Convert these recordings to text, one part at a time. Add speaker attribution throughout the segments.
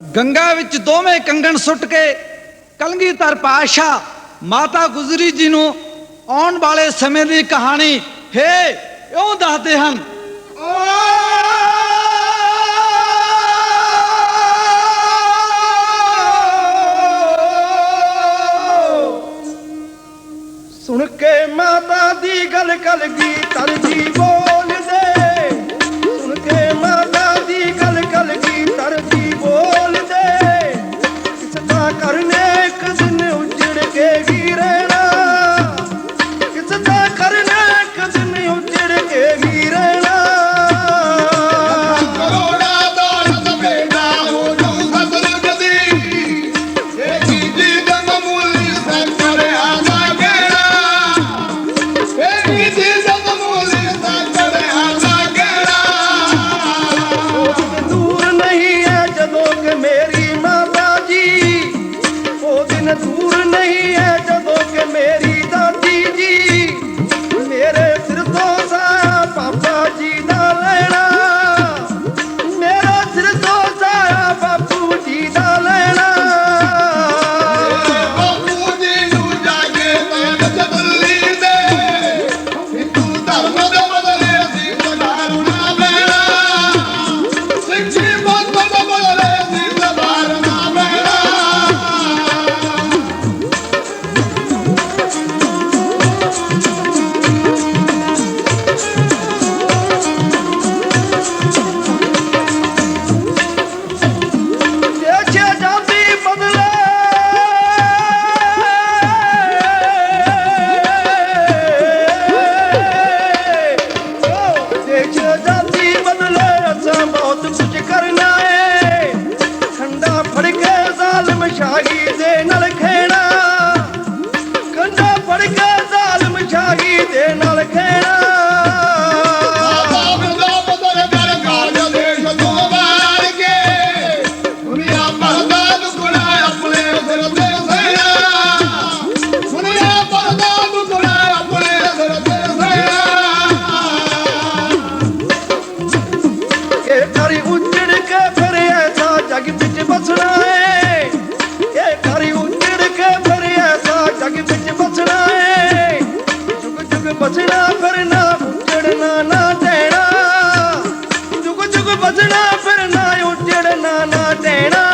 Speaker 1: ਗੰਗਾ ਵਿੱਚ ਦੋਵੇਂ ਕੰਗਣ ਸੁੱਟ ਕੇ ਕਲਗੀਧਰ ਪਾਸ਼ਾ ਮਾਤਾ ਗੁਜਰੀ ਜੀ ਨੂੰ ਆਉਣ ਵਾਲੇ ਸਮੇਂ ਦੀ ਕਹਾਣੀ ਹੇ ਇਉਂ ਦੱਸਦੇ ਹਨ।
Speaker 2: ਸੁਣ ਕੇ ਮਾਤਾ ਦੀ ਗੱਲ
Speaker 3: ਕਲਗੀ ਜੀ
Speaker 2: ਦਿਨ ਦੂਰ ਨਹੀਂ ਹੈ ਜਦੋਂ ਕਿ ਮੇਰੀ
Speaker 3: ਫਿਰਨਾ ਉੱਜੜਨਾ ਨਾ ਟੈਣਾ ਜੁਗ ਜੁਗ ਬਜਣਾ ਫਿਰਨਾ ਉੱਜੜਨਾ ਨਾ ਦੇਣਾ।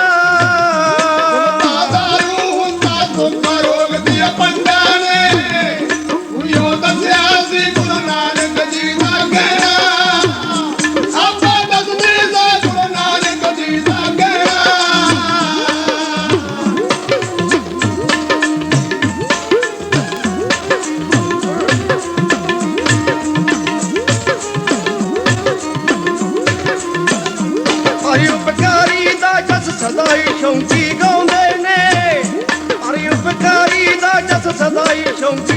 Speaker 3: ਸਦਾ ਹੀ ਸ਼ੌਂਕੀ ਗਾਉਂਦੇ ਨੇ।
Speaker 2: ਅਰੇ ਉਪਕਾਰੀ ਦਾ ਜਸ ਸਦਾ ਸ਼ੌਂਕੀ